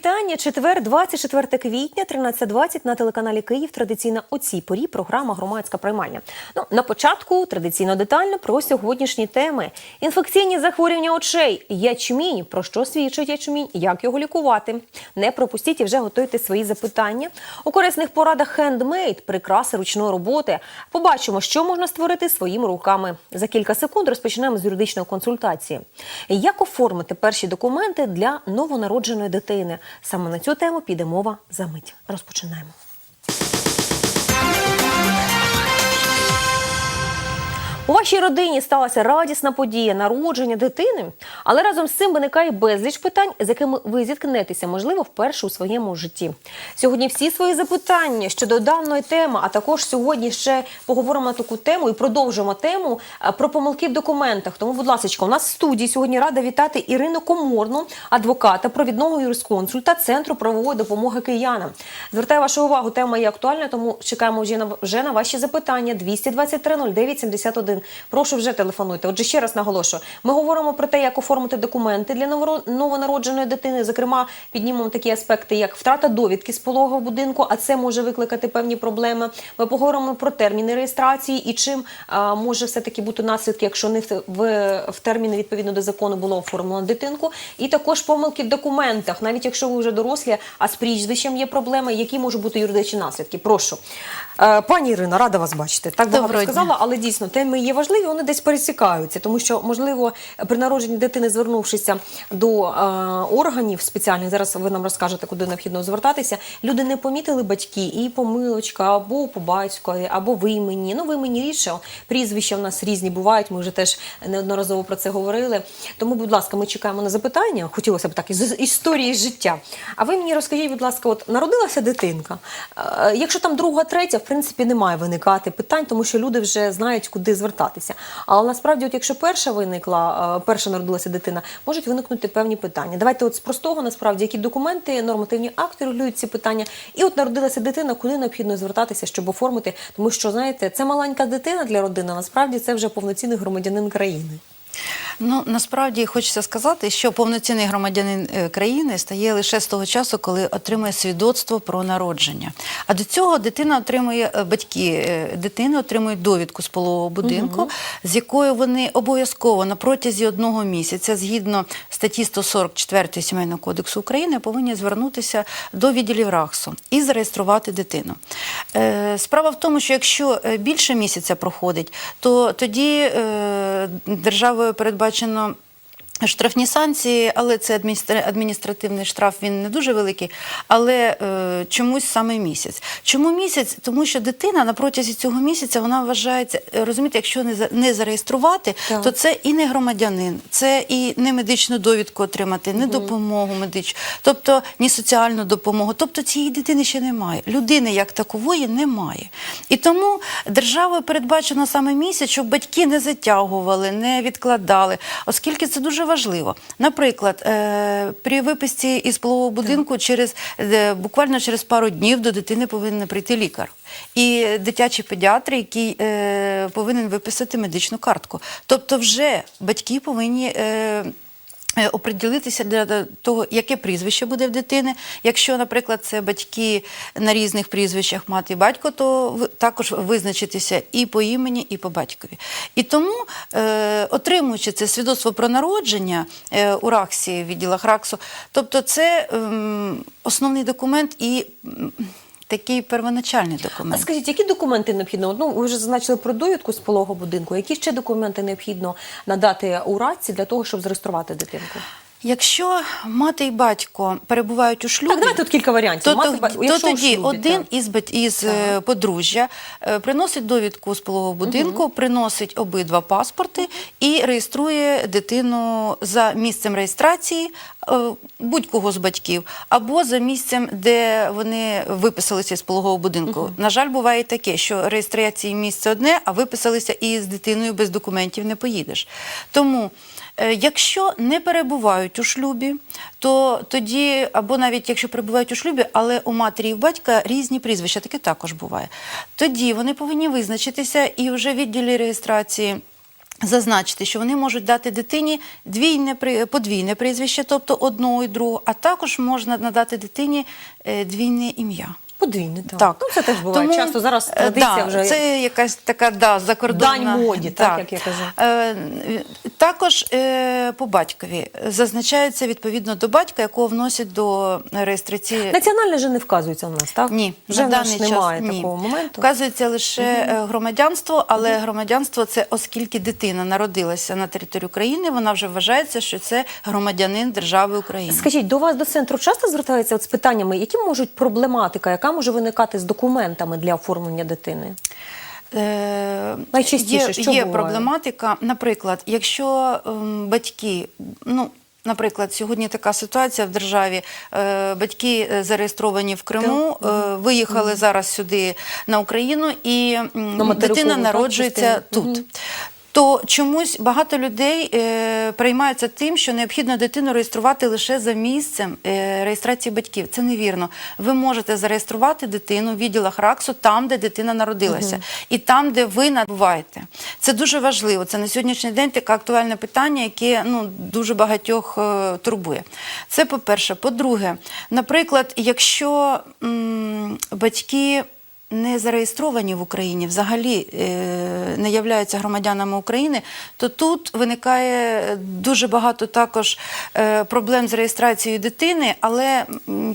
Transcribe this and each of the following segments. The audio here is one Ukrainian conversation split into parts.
Вітання. Четвер, 24 квітня, 13.20 на телеканалі Київ. Традиційно о цій порі програма Громадська приймальня. Ну на початку традиційно детально про сьогоднішні теми: інфекційні захворювання очей, ячмінь. Про що свідчить ячмінь? Як його лікувати? Не пропустіть і вже готуйте свої запитання. У корисних порадах хендмейд, прикраси ручної роботи. Побачимо, що можна створити своїми руками. За кілька секунд розпочнемо з юридичної консультації. Як оформити перші документи для новонародженої дитини? Саме на цю тему піде мова за мить. Розпочинаємо. У вашій родині сталася радісна подія народження дитини, але разом з цим виникає безліч питань, з якими ви зіткнетеся, можливо, вперше у своєму житті. Сьогодні всі свої запитання щодо даної теми, а також сьогодні ще поговоримо на таку тему і продовжимо тему е, про помилки в документах. Тому, будь ласка, у нас в студії сьогодні рада вітати Ірину Коморну, адвоката, провідного юрисконсульта Центру правової допомоги киянам. Звертаю вашу увагу, тема є актуальна, тому чекаємо вже вже на ваші запитання. 223 09 71. Прошу вже телефонуйте. Отже, ще раз наголошую. Ми говоримо про те, як оформити документи для новонародженої дитини. Зокрема, піднімемо такі аспекти, як втрата довідки з пологового будинку, а це може викликати певні проблеми. Ми поговоримо про терміни реєстрації і чим а, може все таки бути наслідки, якщо не в, в, в терміни відповідно до закону було оформлено дитинку. І також помилки в документах, навіть якщо ви вже дорослі, а з прізвищем є проблеми, які можуть бути юридичні наслідки. Прошу. Е, Пані Ірина, рада вас бачити. Так багато Доброго дня. сказала, але дійсно теми є важливі, вони десь пересікаються, тому що можливо при народженні дитини, звернувшися до е, органів спеціальних, зараз ви нам розкажете, куди необхідно звертатися. Люди не помітили батьки і помилочка або по батькові, або в імені. Ну в імені рідше прізвища в нас різні бувають. Ми вже теж неодноразово про це говорили. Тому, будь ласка, ми чекаємо на запитання. Хотілося б так із історії життя. А ви мені розкажіть, будь ласка, от народилася дитинка. Е, Якщо там друга, третя, принципі, немає виникати питань, тому що люди вже знають, куди звертатися. Але насправді, от якщо перша виникла, е, перша народилася дитина, можуть виникнути певні питання. Давайте от з простого насправді, які документи, нормативні акти регулюють ці питання. І от народилася дитина, куди необхідно звертатися, щоб оформити, тому що знаєте, це маленька дитина для родини. Насправді це вже повноцінний громадянин країни. Ну насправді хочеться сказати, що повноцінний громадянин е, країни стає лише з того часу, коли отримує свідоцтво про народження. А до цього дитина отримує е, батьки е, дитини отримують довідку з полового будинку, з якою вони обов'язково на протязі одного місяця, згідно статті 144 сімейного кодексу України, повинні звернутися до відділів РАХСу і зареєструвати дитину. Справа в тому, що якщо більше місяця проходить, то тоді державою передбачено. Штрафні санкції, але це адміністративний штраф, він не дуже великий, але е, чомусь саме місяць. Чому місяць? Тому що дитина на протязі цього місяця вона вважається, е, розумієте, якщо не, не зареєструвати, Так. то це і не громадянин, це і не медичну довідку отримати, не допомогу медичну, тобто ні соціальну допомогу. Тобто цієї дитини ще немає. Людини як такової немає. І тому державою передбачено саме місяць, щоб батьки не затягували, не відкладали, оскільки це дуже важливо. Наприклад, е, при виписці із полового будинку через е, буквально через пару днів до дитини повинен прийти лікар. І дитячий педіатр, який е, повинен виписати медичну картку. Тобто, вже батьки повинні. Е, Оприділитися для того, яке прізвище буде в дитини. Якщо, наприклад, це батьки на різних прізвищах мати і батько, то також визначитися і по імені, і по батькові. І тому, е, отримуючи це свідоцтво про народження е, у РАКСі, відділах РАКСу, тобто це ем, основний документ і такий первоначальний А скажіть, які документи необхідно? Ну, ви вже зазначили про довідку з пологового будинку. Які ще документи необхідно надати у раці для того, щоб зареєструвати дитинку? Якщо мати і батько перебувають у шлюбі, Так, давайте тут кілька варіантів. то, Мати, то, то тоді шлюбі, один так. із, із е, подружжя е, приносить довідку з полового будинку, приносить обидва паспорти і реєструє дитину за місцем реєстрації е, будь-кого з батьків, або за місцем, де вони виписалися з пологового будинку. На жаль, буває таке, що реєстрації місце одне, а виписалися і з дитиною без документів не поїдеш. Тому Якщо не перебувають у шлюбі, то тоді, або навіть якщо перебувають у шлюбі, але у матері і в батька різні прізвища, таке також буває. Тоді вони повинні визначитися і вже в відділі реєстрації Зазначити, що вони можуть дати дитині двійне подвійне прізвище, тобто одного і другого, а також можна надати дитині е, двійне ім'я. Подвійне, так. Так. Ну, це теж буває. Тому, Часто зараз е, традиція да, вже. Це якась така да, закордонна. Дань моді, так, як я кажу. Е, також е, по батькові зазначається відповідно до батька, якого вносять до реєстрації. Національне вже не вказується у нас, так? Ні, вже на даний час немає ні. такого моменту. Вказується лише е, громадянство, але громадянство це оскільки дитина народилася на території України, вона вже вважається, що це громадянин держави України. Скажіть, до вас до центру часто звертаються от з питаннями, які можуть проблематика, яка може виникати з документами для оформлення дитини? Е, Найчастіше, є, що є буває? проблематика. Наприклад, якщо ем, батьки, ну. Наприклад, сьогодні така ситуація в державі. Е, батьки е, зареєстровані в Криму, виїхали зараз сюди на Україну, і дитина народжується тут. То чомусь багато людей е, приймаються тим, що необхідно дитину реєструвати лише за місцем е, реєстрації батьків. Це невірно. Ви можете зареєструвати дитину в відділах РАКСу там, де дитина народилася, і там, де ви набуваєте. Це дуже важливо. Це на сьогоднішній день таке актуальне питання, яке ну дуже багатьох е, турбує. Це по-перше. По-друге, наприклад, якщо м, батьки не зареєстровані в Україні, взагалі е, не являються громадянами України, то тут виникає дуже багато також е, проблем з реєстрацією дитини. Але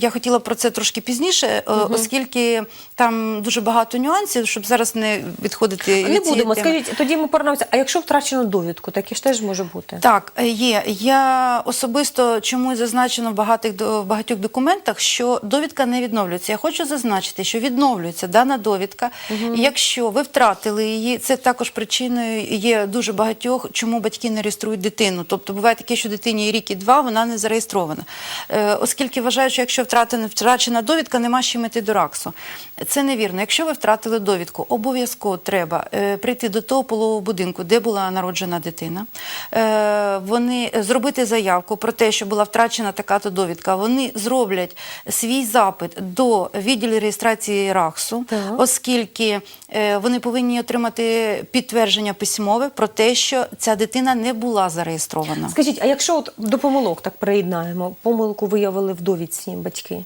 я хотіла про це трошки пізніше, е, оскільки там дуже багато нюансів, щоб зараз не відходити Не від цієї будемо. теми. Скажіть, тоді ми повернемося. А якщо втрачено довідку, таке ж теж може бути. Так, є. Я особисто чомусь зазначено в багатих в багатьох документах, що довідка не відновлюється. Я хочу зазначити, що відновлюється дана довідка. Якщо ви втратили її, це також причиною є дуже багатьох, чому батьки не реєструють дитину. Тобто буває таке, що дитині і рік і два вона не зареєстрована. Е, оскільки вважають, що якщо втратена втрачена довідка, нема чим іти до РАКСу. Це невірно. Якщо ви втратили довідку, обов'язково треба е, прийти до того полового будинку, де була народжена дитина. Е, вони зробити заявку про те, що була втрачена така-то довідка. Вони зроблять свій запит до відділу реєстрації РАКСу, Так. Оскільки е, вони повинні отримати підтвердження письмове про те, що ця дитина не була зареєстрована. Скажіть, а якщо от до помилок так приєднаємо, помилку виявили в довідці батьки.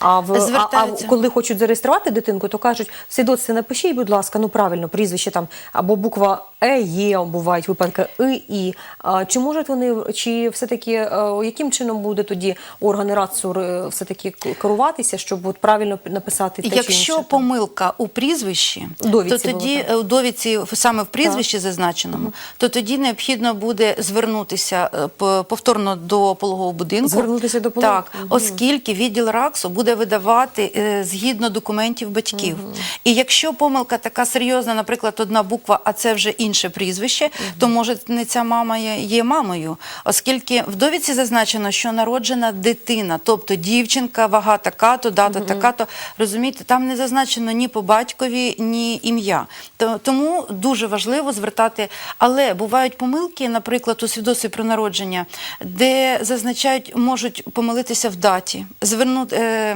А, в, а, а коли хочуть зареєструвати дитинку, то кажуть, в свідоцтві напишіть, будь ласка, ну правильно, прізвище там або буква Е, Є, бувають випадки И, І. А, чи можуть вони, чи все-таки, е, яким чином буде тоді органи РАЦУР е, все-таки керуватися, щоб от правильно написати те чи Якщо інше? помилка у прізвищі, довідці то тоді було, е, у довідці саме в прізвищі зазначеному, то тоді необхідно буде звернутися повторно до пологового будинку. Звернутися до пологового? Так, оскільки відділ РАКСу буде видавати е, згідно документів батьків. І якщо помилка така серйозна, наприклад, одна буква, а це вже інше прізвище, то може не ця мама є, мамою, оскільки в довідці зазначено, що народжена дитина, тобто дівчинка, вага така-то, дата така-то. Розумієте, там не зазначено ні по батькові, ні ім'я. То- Тому дуже важливо звертати. Але бувають помилки, наприклад, у свідоцтві про народження, де зазначають, можуть помилитися в даті, звернути.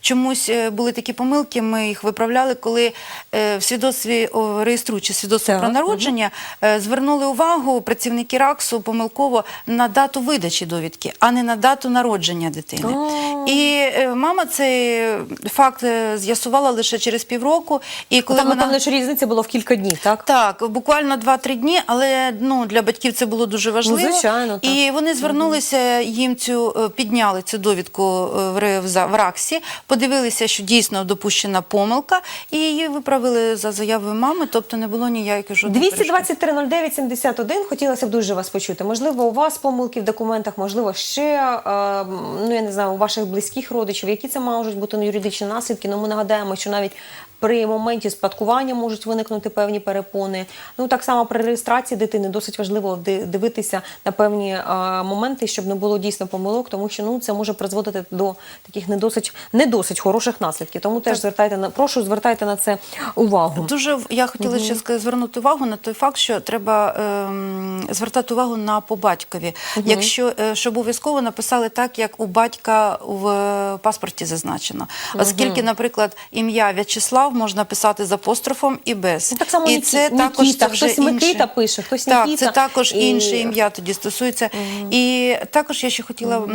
Чомусь е, були такі помилки, ми їх виправляли, коли е, в свідоцтві реєструючи свідоцтво про народження, е, звернули увагу працівники РАКСу помилково на дату видачі довідки, а не на дату народження дитини. І мама цей факт з'ясувала лише через півроку. І коли Там, вона... напевно, що різниця була в кілька днів, так? Так, буквально 2-3 дні, але ну для батьків це було дуже важливо. Ну, звичайно, так. І вони звернулися, їм цю підняли цю довідку в РАКСі, подивилися, що дійсно допущена помилка, і її виправили за заявою мами, тобто не було ніяких жодних перешкод. 223-09-71, хотілося б дуже вас почути. Можливо, у вас помилки в документах, можливо, ще, е, ну я не знаю, у ваших близьких родичів, які це можуть бути юридичні наслідки. Ну, ми нагадаємо, що навіть при моменті спадкування можуть виникнути певні перепони. Ну, так само при реєстрації дитини досить важливо дивитися на певні е, моменти, щоб не було дійсно помилок, тому що ну, це може призводити до таких не досить, не досить хороших наслідків. Тому теж звертайте на, прошу, звертайте на це увагу. Дуже я хотіла ще звернути увагу на той факт, що треба ем, звертати увагу на по батькові. Якщо е, щоб обов'язково написали так, як у батька в е, паспорті зазначено. Оскільки, наприклад, ім'я В'ячеслав можна писати з апострофом і без. Так само і Нікі- це також Нікіта, це вже хтось Микита інше. пише, хтось так, Нікіта. це також І- інше ім'я тоді стосується. І також я ще хотіла е,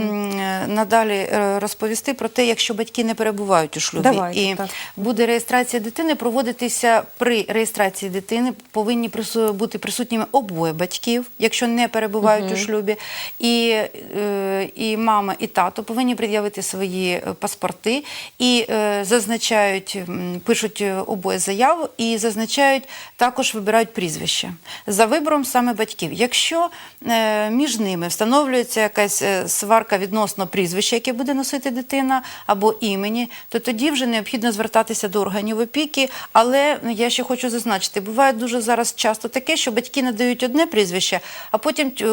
надалі е, розповісти про те, якщо батьки не перебувають у шлюбі, Давайте, і так. буде реєстрація дитини, проводитися при реєстрації дитини повинні бути присутніми обоє батьків, якщо не перебувають у шлюбі, і, е, і мама, і тато повинні пред'явити свої е, паспорти і зазначають, м, пишуть е, обоє заяву і зазначають також вибирають прізвище за вибором саме батьків. Якщо е, між ними встановлюється якась е, сварка відносно прізвища, яке буде носити дитина, або імені, то тоді вже необхідно звертатися до органів опіки. Але я ще хочу зазначити, буває дуже зараз часто таке, що батьки надають одне прізвище, а потім е, е,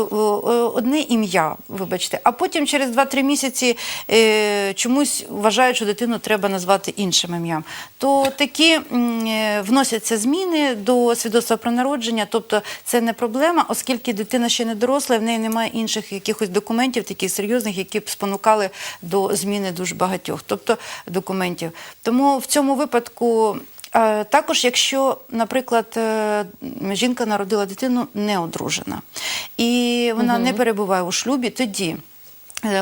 одне ім'я, вибачте, а потім через 2-3 місяці е, чомусь вважають, що дитину треба назвати іншим ім'ям. То такі м, е, вносяться зміни до свідоцтва про народження, тобто це не проблема, оскільки дитина ще не доросла, в неї немає інших якихось документів, таких серйозних, які б спонукали до зміни дуже багатьох, тобто документів. Тому в цьому випадку. е, Також, якщо, наприклад, е, жінка народила дитину не одружена, і вона не перебуває у шлюбі, тоді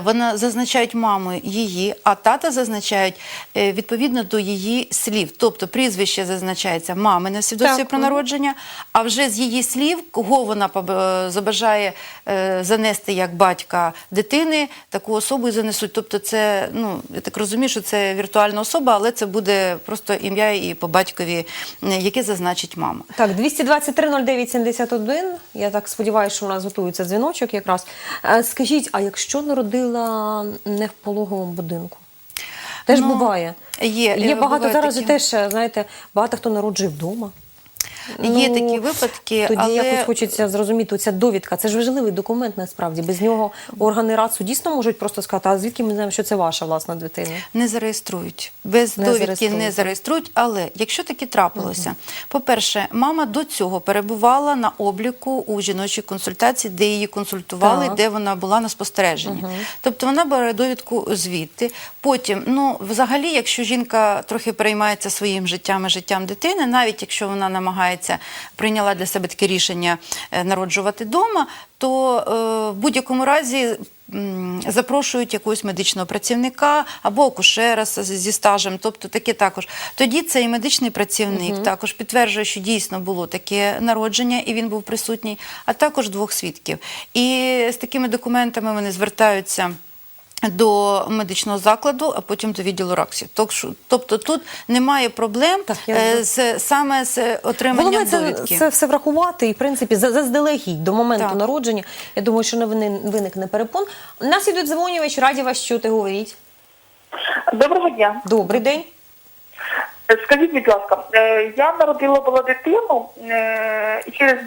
вона зазначають мами її, а тата зазначають е, відповідно до її слів. Тобто прізвище зазначається мами на свідоцтві Так, про народження, а вже з її слів, кого вона е, забажає е, занести як батька дитини, таку особу і занесуть. Тобто, це ну я так розумію, що це віртуальна особа, але це буде просто ім'я і по батькові, е, яке зазначить мама. Так, 223 09 71. Я так сподіваюся, що у нас готується дзвіночок якраз. Е, Скажіть, а якщо народила не в пологовому будинку? Теж Ну, буває. є, Є е, багато зараз такі. теж, е, знаєте, багато хто народжує вдома. Є Ну, такі випадки, Тоді але якось хочеться зрозуміти, ця довідка. Це ж важливий документ насправді. Без нього органи РАЦУ дійсно можуть просто сказати, а звідки ми знаємо, що це ваша власна дитина? не зареєструють. Без Не довідки зареєструють. не зареєструють. Але якщо таки трапилося, по-перше, мама до цього перебувала на обліку у жіночій консультації, де її консультували, Так. де вона була на спостереженні. Тобто вона бере довідку звідти. Потім, ну взагалі, якщо жінка трохи переймається своїм життям і життям дитини, навіть якщо вона намагається прийняла для себе таке рішення е, народжувати вдома, то е, в будь-якому разі запрошують якогось медичного працівника або акушера зі стажем, тобто таке також. Тоді цей медичний працівник також підтверджує, що дійсно було таке народження, і він був присутній, а також двох свідків. І з такими документами вони звертаються. До медичного закладу, а потім до відділу РАКСів. Тобто тут немає проблем Так, я е, з, саме з отриманням Головне це, довідки. це все врахувати і, в принципі, за- заздалегідь до моменту Так. народження. Я думаю, що не виникне перепон. У нас ідуть дзвонювач, раді вас чути, говоріть. Доброго дня. Добрий день. Е, Скажіть, будь ласка, е, я народила була дитину, е, через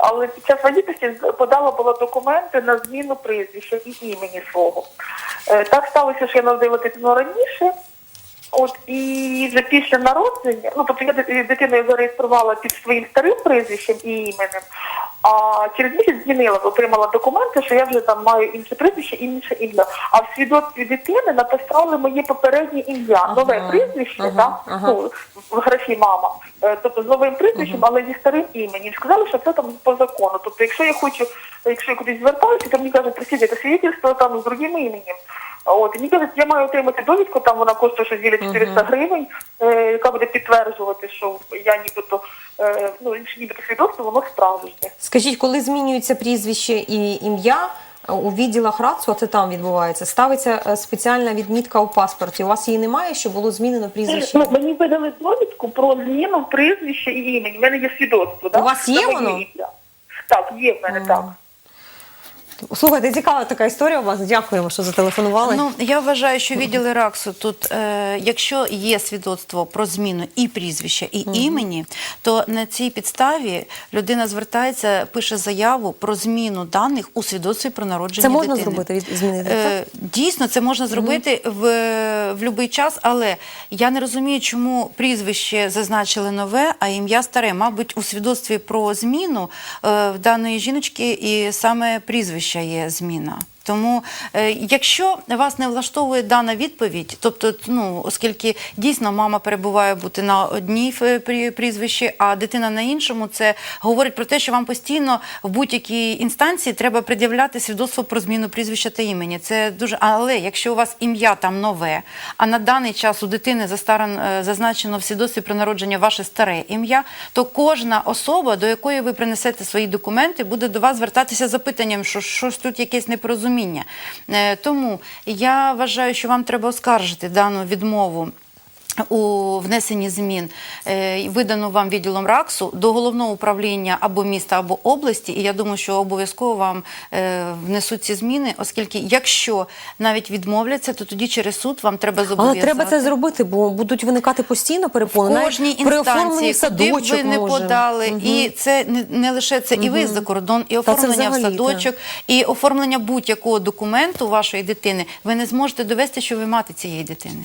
але під час вагітності подала була документи на зміну прізвища і імені свого. Так сталося, що я народила дитину раніше. От і вже після народження, ну тобто я дитину зареєструвала під своїм старим прізвищем і іменем, а через місяць змінила, отримала документи, що я вже там маю інше прізвище, інше ім'я. А в свідоцтві дитини написали моє попереднє ім'я, Ага, нове прізвище, ага, так, ага. ну, в графі мама, Е, тобто з новим прізвищем, але зі старим іменем. Сказали, що це там по закону. Тобто, якщо я хочу, якщо я кудись звертаюся, то мені кажуть, просіть це свідчення там з другим іменем. От, і мені кажуть, я маю отримати довідку, там вона коштує щось біля 400 гривень, е, яка буде підтверджувати, що я нібито, е, ну, інше нібито свідоцтво, воно справжнє. Скажіть, коли змінюється прізвище і ім'я е, у відділах РАЦУ, а це там відбувається, ставиться е, спеціальна відмітка у паспорті. У вас її немає, що було змінено прізвище? Ну, мені видали довідку про зміну прізвища і імені. У мене є свідоцтво. да, вас є воно? Так, є в мене, так. Слухайте, цікава така історія у вас. Дякуємо, що зателефонували. Ну я вважаю, що відділи РАКСу тут, е, якщо є свідоцтво про зміну і прізвища, і імені, то на цій підставі людина звертається, пише заяву про зміну даних у свідоцтві про народження. Це можна дитини. зробити, від- змінити, Е, Дійсно, це можна зробити в, в будь-який час, але я не розумію, чому прізвище зазначили нове, а ім'я старе. Мабуть, у свідоцтві про зміну е, в даної жіночки і саме прізвища є зміна. Тому, е, якщо вас не влаштовує дана відповідь, тобто, ну оскільки дійсно мама перебуває бути на одній прізвищі, а дитина на іншому, це говорить про те, що вам постійно в будь-якій інстанції треба пред'являти свідоцтво про зміну прізвища та імені. Це дуже але якщо у вас ім'я там нове, а на даний час у дитини застаран, е, зазначено в свідоцтві про народження ваше старе ім'я, то кожна особа, до якої ви принесете свої документи, буде до вас звертатися запитанням, що щось тут якесь непорозуміння. Е, Тому я вважаю, що вам треба оскаржити дану відмову. У внесенні змін е, видану вам відділом РАКСу до головного управління або міста, або області, і я думаю, що обов'язково вам е, внесуть ці зміни, оскільки якщо навіть відмовляться, то тоді через суд вам треба Але треба це зробити, бо будуть виникати постійно перепони. В кожній інстанції, куди б ви не може. подали, і це не, не лише це і виїзд за кордон, і оформлення в садочок, і оформлення будь-якого документу вашої дитини. Ви не зможете довести, що ви мати цієї дитини.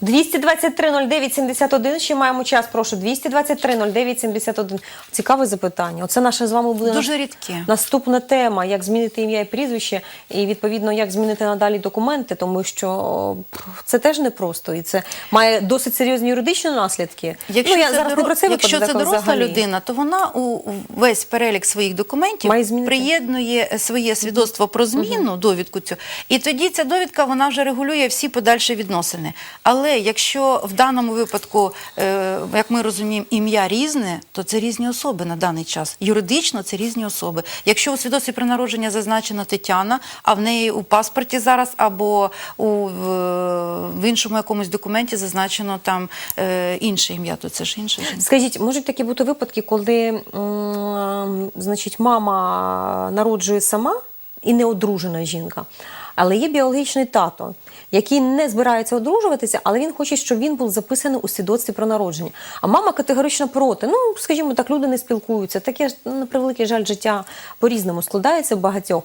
223 09 71, ще маємо час, прошу. 223 09 71. Цікаве запитання. Оце наше з вами буде Дуже рідке. наступна тема, як змінити ім'я і прізвище, і відповідно, як змінити надалі документи, тому що це теж непросто, і це має досить серйозні юридичні наслідки. Якщо ну, я це, зараз доро- не про це якщо це доросла взагалі. людина, то вона у весь перелік своїх документів Має приєднує своє свідоцтво про зміну, довідку цю, і тоді ця довідка вона вже регулює всі подальші відносини. Але якщо в даному випадку, е, як ми розуміємо, ім'я різне, то це різні особи на даний час. Юридично це різні особи. Якщо у свідоцтві про народження зазначено Тетяна, а в неї у паспорті зараз або в іншому якомусь документі зазначено там е, інше ім'я, то це ж інше. Скажіть, можуть такі бути випадки, коли значить, мама народжує сама і не одружена жінка, але є біологічний тато, який не збирається одружуватися, але він хоче, щоб він був записаний у свідоцтві про народження. А мама категорично проти. Ну, скажімо так, люди не спілкуються. Таке ж на превеликий жаль, життя по-різному складається в багатьох.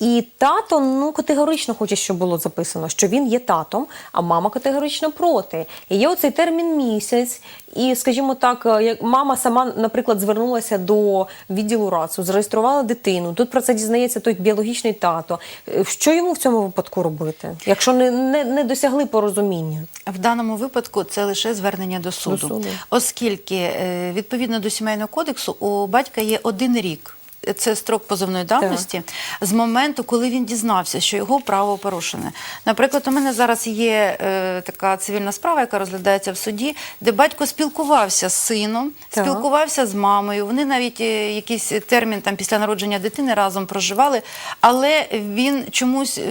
І тато ну категорично хоче, щоб було записано, що він є татом, а мама категорично проти. І є оцей термін місяць. І, скажімо так, е, як мама сама, наприклад, звернулася до відділу РАЦу, зареєструвала дитину. Тут про це дізнається той біологічний тато. Е, Що йому в цьому випадку робити, якщо не, не, не досягли порозуміння? В даному випадку це лише звернення до суду, До суду. оскільки е, відповідно до сімейного кодексу у батька є один рік. Це строк позовної давності з моменту, коли він дізнався, що його право порушене. Наприклад, у мене зараз є е, така цивільна справа, яка розглядається в суді, де батько спілкувався з сином, Так. спілкувався з мамою. Вони навіть е, якийсь термін там після народження дитини разом проживали, але він чомусь е,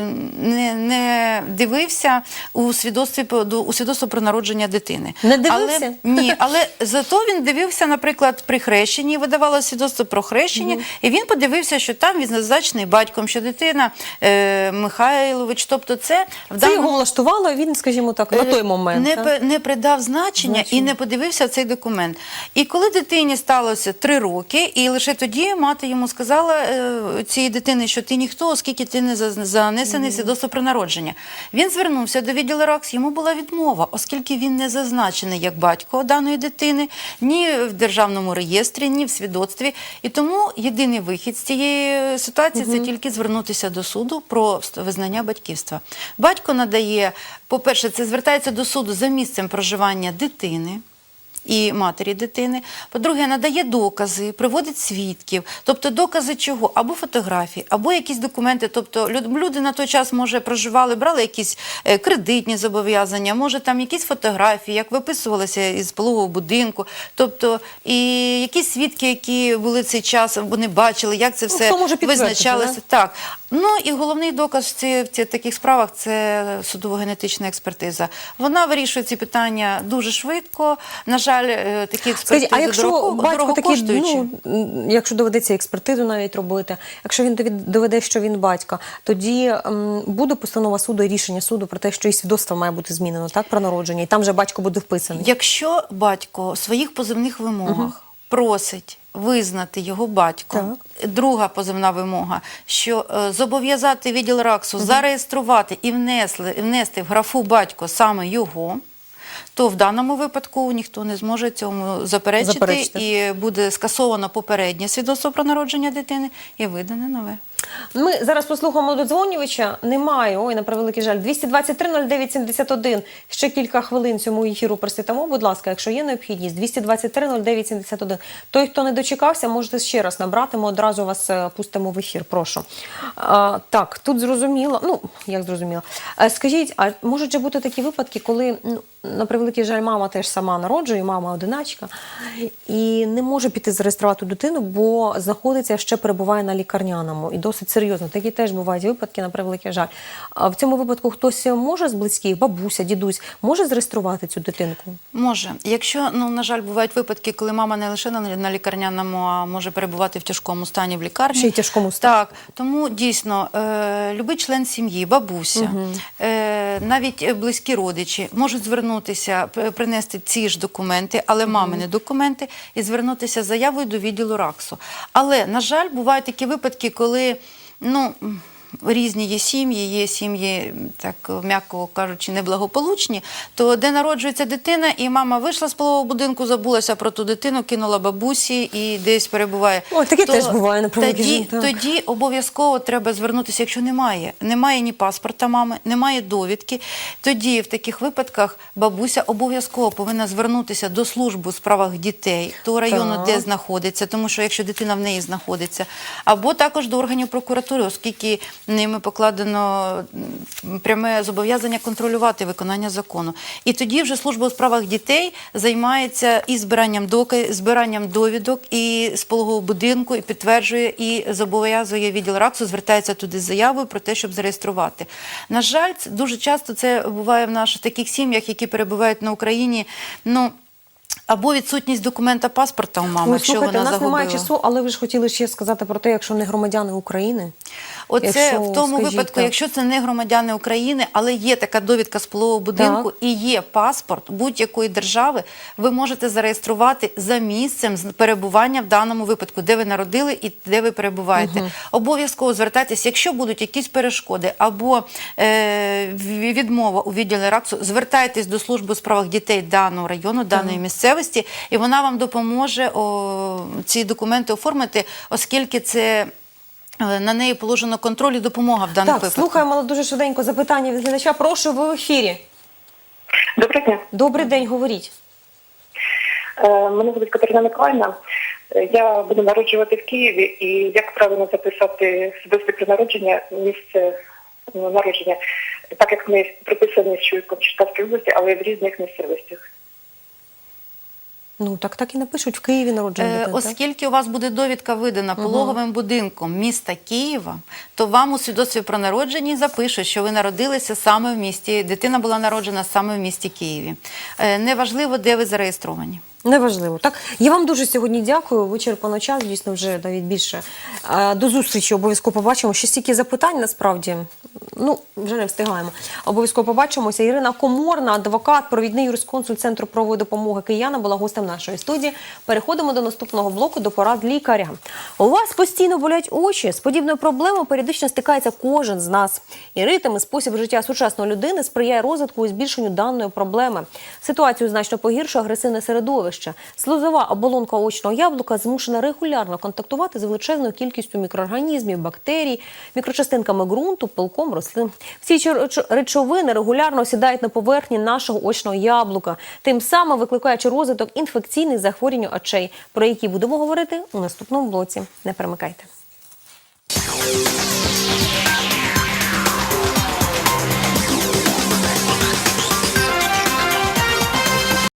не, не дивився у свідоцтві у свідоцтво про народження дитини. Не дивився? Але, ні, але зато він дивився, наприклад, при хрещенні, видавало свідоцтво про хрещення, і він подивився, що там він зазначений батьком, що дитина е, Михайлович. Тобто, це в Це його влаштувало, і він, скажімо так, на той момент. не, так? не придав значення, Значення. і не подивився цей документ. І коли дитині сталося три роки, і лише тоді мати йому сказала е, цієї дитини, що ти ніхто, оскільки ти не занесений в свідоцтво про народження. Він звернувся до відділу РАКС, йому була відмова, оскільки він не зазначений як батько даної дитини, ні в державному реєстрі, ні в свідоцтві. І тому єдиний вихід з цієї ситуації це тільки звернутися до суду про визнання батьківства. Батько надає, по-перше, це звертається до суду за місцем проживання дитини. І матері дитини. По-друге, надає докази, приводить свідків. Тобто докази чого? Або фотографії, або якісь документи. Тобто люди на той час, може, проживали, брали якісь е, кредитні зобов'язання, може там якісь фотографії, як виписувалися із пологового будинку. Тобто, і якісь свідки, які були в цей час, вони бачили, як це Ну, все підтвердити, визначалося. да? Так. Ну і головний доказ в, ці, в ці, таких справах це судово-генетична експертиза. Вона вирішує ці питання дуже швидко. На жаль, е, такі експертизи Скажіть, а якщо дорого, батько такий, дорогокоштуючі. ну, якщо доведеться експертизу навіть робити, якщо він довід- доведе, що він батько, тоді м, буде постанова суду і рішення суду про те, що і свідоцтво має бути змінено, так, про народження, і там вже батько буде вписаний. Якщо батько в своїх позивних вимогах просить визнати його батьком, друга позивна вимога, що е, зобов'язати відділ РАКСу зареєструвати і внесли, внести в графу батько саме його. То в даному випадку ніхто не зможе цьому заперечити, Заперечити. і буде скасовано попереднє свідоцтво про народження дитини і видане нове. Ми зараз послухаємо додзвонювача. Немає. Ой, на превеликий жаль. 223 09 71. Ще кілька хвилин цьому ефіру присвятимо. Будь ласка, якщо є необхідність, 223 09 71. Той, хто не дочекався, можете ще раз набрати. Ми одразу вас е, пустимо в ефір. Прошу. А, так, тут зрозуміло. Ну, як зрозуміло. Е, Скажіть, а можуть же бути такі випадки, коли ну, на превеликий жаль, мама теж сама народжує, мама одиначка, і не може піти зареєструвати дитину, бо знаходиться ще перебуває на лікарняному і досить серйозно. Такі теж бувають випадки, на превеликий жаль. А в цьому випадку хтось може з близьких, бабуся, дідусь, може зареєструвати цю дитинку? Може, якщо ну на жаль, бувають випадки, коли мама не лише на, лікарняному, а може перебувати в тяжкому стані в лікарні. Ще й тяжкому стані. Так, тому дійсно е, любий член сім'ї, бабуся, е, навіть е, близькі родичі можуть звернутися, принести ці ж документи, але мамини документи, і звернутися з заявою до відділу РАКСу. Але на жаль, бувають такі випадки, коли ну. Різні є сім'ї, є сім'ї, так м'яко кажучи, неблагополучні. То де народжується дитина, і мама вийшла з полового будинку, забулася про ту дитину, кинула бабусі і десь перебуває. О, таке теж буває, на тоді, так. тоді обов'язково треба звернутися, якщо немає. Немає ні паспорта мами, немає довідки. Тоді в таких випадках бабуся обов'язково повинна звернутися до служби у справах дітей, того району, Так. де знаходиться, тому що якщо дитина в неї знаходиться, або також до органів прокуратури, оскільки ними покладено пряме зобов'язання контролювати виконання закону. І тоді вже служба у справах дітей займається і збиранням доки, збиранням довідок, і з пологового будинку, і підтверджує, і зобов'язує відділ РАКСу, звертається туди з заявою про те, щоб зареєструвати. На жаль, дуже часто це буває в наших таких сім'ях, які перебувають на Україні. Ну або відсутність документа паспорта у мами, Ой, якщо слухайте, у вона нас немає часу, але ви ж хотіли ще сказати про те, якщо не громадяни України. Оце Якщо, в тому скажіть, випадку, так. якщо це не громадяни України, але є така довідка з полового будинку і є паспорт будь-якої держави, ви можете зареєструвати за місцем перебування в даному випадку, де ви народили і де ви перебуваєте. Обов'язково звертайтеся, якщо будуть якісь перешкоди або е, відмова у відділі РАКСу, звертайтесь до служби у справах дітей даного району, даної місцевості, і вона вам допоможе о, ці документи оформити, оскільки це. Е, На неї положено контроль і допомога в даних Так, випадках. слухаємо але дуже швиденько запитання від глядача. Прошу, ви в ефірі. Доброго дня. Добрий день, говоріть. Е, Мене звуть Катерина Миколаївна. Е, Я буду народжувати в Києві і як правильно записати свідоцтво про народження місце ну, народження, так як ми приписані з Чуйком Черкаської області, але в різних місцевостях. Ну так так і напишуть в Києві народження. Е. Оскільки у вас буде довідка видана пологовим будинком міста Києва, то вам у свідоцтві про народження запишуть, що ви народилися саме в місті, дитина була народжена саме в місті Києві. Е, Неважливо, де ви зареєстровані. Неважливо. Так, я вам дуже сьогодні дякую. Вичерпано час, дійсно, вже навіть більше. До зустрічі обов'язково побачимо. Ще стільки запитань насправді. Ну, вже не встигаємо. Обов'язково побачимося. Ірина Коморна, адвокат, провідний юрисконсульт Центру правової допомоги кияна, була гостем нашої студії. Переходимо до наступного блоку до порад лікаря. У вас постійно болять очі. З подібною проблемою періодично стикається кожен з нас. І ритм і спосіб життя сучасної людини сприяє розвитку і збільшенню даної проблеми. Ситуацію значно погіршує агресивне середовище. Слузова оболонка очного яблука змушена регулярно контактувати з величезною кількістю мікроорганізмів, бактерій, мікрочастинками ґрунту, пилком рослин. Всі речовини регулярно осідають на поверхні нашого очного яблука, тим самим викликаючи розвиток інфекційних захворювань очей, про які будемо говорити у наступному блоці. Не перемикайте.